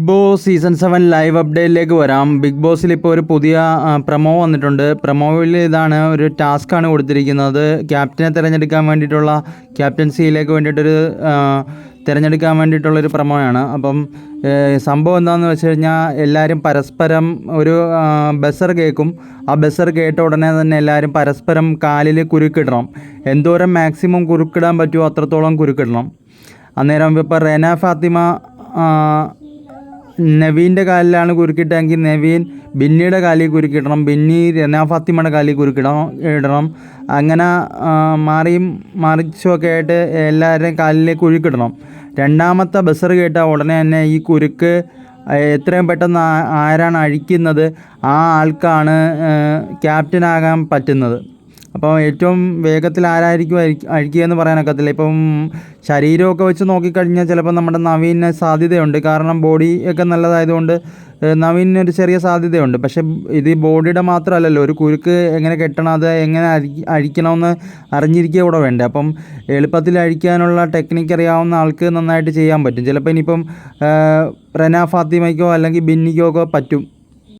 Bigg Boss season seven live അപ്ഡേറ്റിലേക്ക് വരാം. Big ബോസിൽ ഇപ്പോൾ ഒരു പുതിയ പ്രമോ വന്നിട്ടുണ്ട്. പ്രമോയിൽ ഇതാണ് ഒരു ടാസ്ക് ആണ് കൊടുത്തിരിക്കുന്നത്. ക്യാപ്റ്റനെ തിരഞ്ഞെടുക്കാൻ വേണ്ടിയിട്ടുള്ള ക്യാപ്റ്റൻസിയിലേക്ക് വേണ്ടിയിട്ടൊരു തിരഞ്ഞെടുക്കാൻ വേണ്ടിയിട്ടുള്ളൊരു പ്രമോയാണ്. അപ്പം സംഭവം എന്താണെന്ന് വെച്ച് കഴിഞ്ഞാൽ എല്ലാവരും പരസ്പരം ഒരു ബസർ കേൾക്കും ആ ബസർ കേട്ട ഉടനെ തന്നെ എല്ലാവരും പരസ്പരം കാലിൽ കുരുക്കിടണം. എന്തോരം മാക്സിമം കുരുക്കിടാൻ പറ്റുമോ അത്രത്തോളം കുരുക്കിടണം. അന്നേരം ഇപ്പോൾ റെന ഫാത്തിമ നവീന്റെ കാലിലാണ് കുരുക്കിട്ടെങ്കിൽ നവീൻ ബിന്നിയുടെ കാലിൽ കുരുക്കിടണം ബിന്നി രന ഫാത്തിമയുടെ കാലിൽ കുരുക്കിടണം ഇടണം. അങ്ങനെ മാറിയും മറിച്ചുമൊക്കെ ആയിട്ട് എല്ലാവരുടെയും കാലിൽ കുരുക്കിടണം. രണ്ടാമത്തെ ബസർ കേട്ടാൽ ഉടനെ തന്നെ ഈ കുരുക്ക് എത്രയും പെട്ടെന്ന് ആരാണ് അഴിക്കുന്നത് ആ ആൾക്കാണ് ക്യാപ്റ്റനാകാൻ പറ്റുന്നത്. അപ്പോൾ ഏറ്റവും വേഗത്തിൽ ആരായിരിക്കും അഴി- അഴിക്കുക എന്ന് പറയാനൊക്കത്തില്ല ഇപ്പം ശരീരമൊക്കെ വെച്ച് നോക്കിക്കഴിഞ്ഞാൽ ചിലപ്പോൾ നമ്മുടെ നവീന് സാധ്യതയുണ്ട്. കാരണം ബോഡി ഒക്കെ നല്ലതായതുകൊണ്ട് നവീന ഒരു ചെറിയ സാധ്യതയുണ്ട്. പക്ഷേ ഇത് ബോഡിയുടെ മാത്രമല്ലല്ലോ ഒരു കുരുക്ക് എങ്ങനെ കെട്ടണം അത് എങ്ങനെ അഴി അഴിക്കണമെന്ന് അറിഞ്ഞിരിക്കുക കൂടെ വേണ്ടേ. അപ്പം എളുപ്പത്തിൽ അഴിക്കാനുള്ള ടെക്നിക്ക് അറിയാവുന്ന ആൾക്ക് നന്നായിട്ട് ചെയ്യാൻ പറ്റും. ചിലപ്പോൾ ഇനിയിപ്പം റെന ഫാത്തിമയ്ക്കോ അല്ലെങ്കിൽ ബിന്നിക്കോ ഒക്കെ പറ്റും.